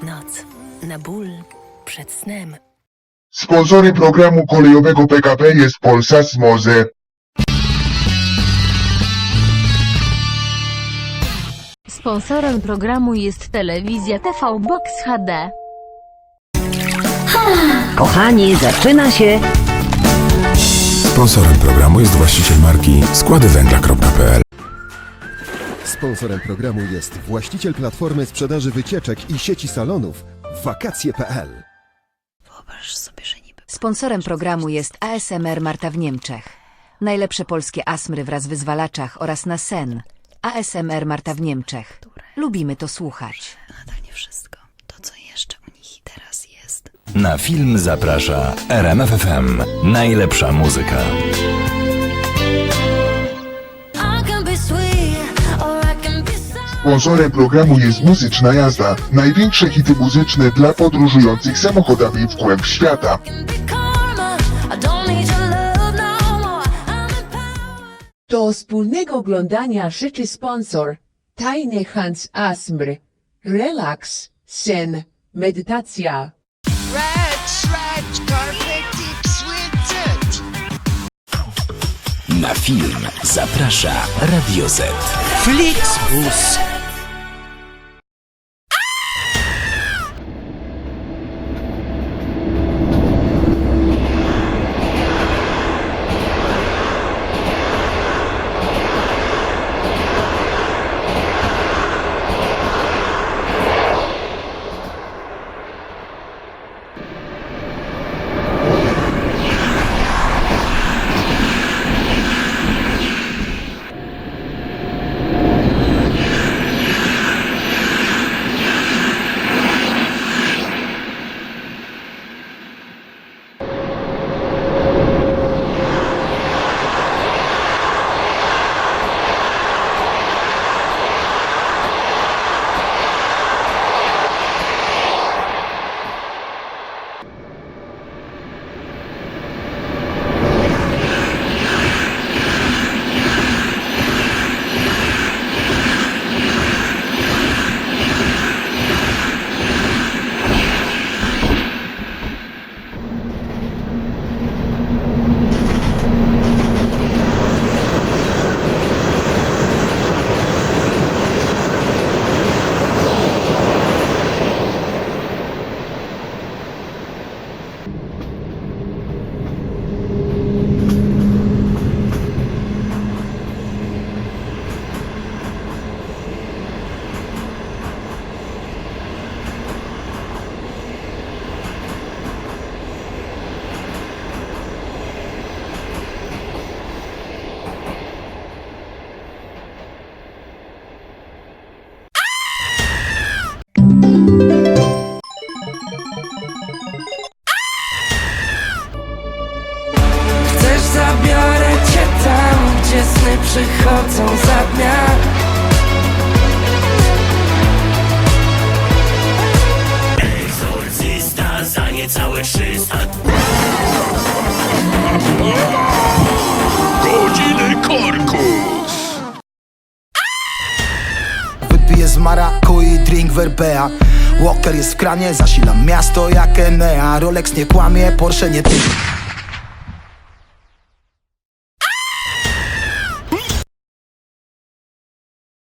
w noc, na ból przed snem. Sponsorem programu kolejowego PKP jest Polsat Moze. Sponsorem programu jest telewizja TV Box HD. Kochani, zaczyna się Sponsorem programu jest właściciel marki składywęgla.pl. Sponsorem programu jest właściciel platformy sprzedaży wycieczek i sieci salonów wakacje.pl. Sponsorem programu jest ASMR Marta w Niemczech. Najlepsze polskie asmry wraz w wyzwalaczach oraz na sen. ASMR Marta w Niemczech. Lubimy to słuchać. nadal nie wszystko. To, co jeszcze u nich teraz jest. Na film zaprasza RMFFM. Najlepsza muzyka. Sponsorem programu jest Muzyczna Jazda. Największe hity muzyczne dla podróżujących samochodami w głęb świata. Do wspólnego oglądania życzy sponsor Tajny Hans Asmr. Relaks, sen, medytacja. Na film zaprasza Radio Z. Flixbus. Zabiorę cię tam, gdzie sny przychodzą za dnia Egzorcysta za niecałe 300. Godziny korkus! Wypiję z marakui, drink werbea. Walker jest w kranie, zasilam miasto jak Enea. Rolex nie kłamie, Porsche nie ty.